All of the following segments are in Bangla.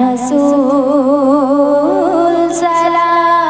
রাসূল সালাম।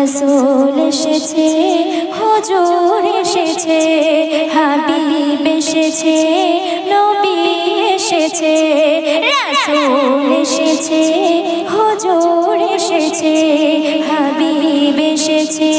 রসুল এসেছে হজুর এসেছে হাবিব এসেছে নবী এসেছে রসুল এসেছে হজুর এসেছে হাবিব এসেছে।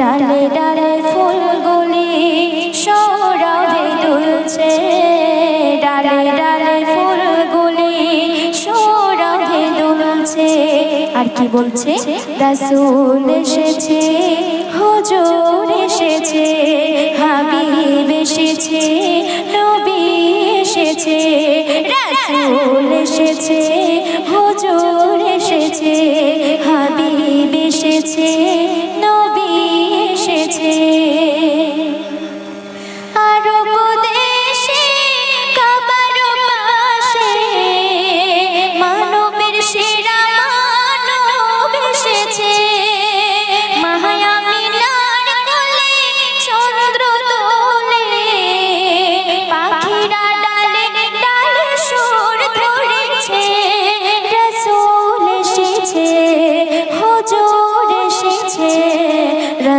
ডালে ডালে ফুলগুলি সৌরভে দুলছে। ডালে ডালে ফুলগুলি সৌরভে দুলছে। আর কি বলছে? রাসূল এসেছে, হুজুর এসেছে, হাবিব এসেছে, নবী এসেছে, রাসূল এসেছে, হুজুর এসেছে।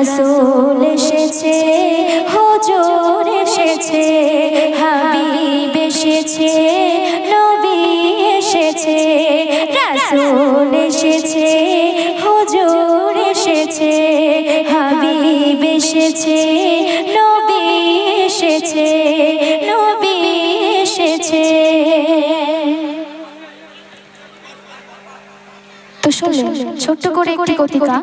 রসুল এসেছে, হুজুর এসেছে, হাবিব এসেছে, নবী এসেছে, রসুল এসেছে, হুজুর এসেছে, হাবিব এসেছে, নবী এসেছে নবী এসেছে। তো শুনলেন, ছোট্ট করে একটি কতিকা।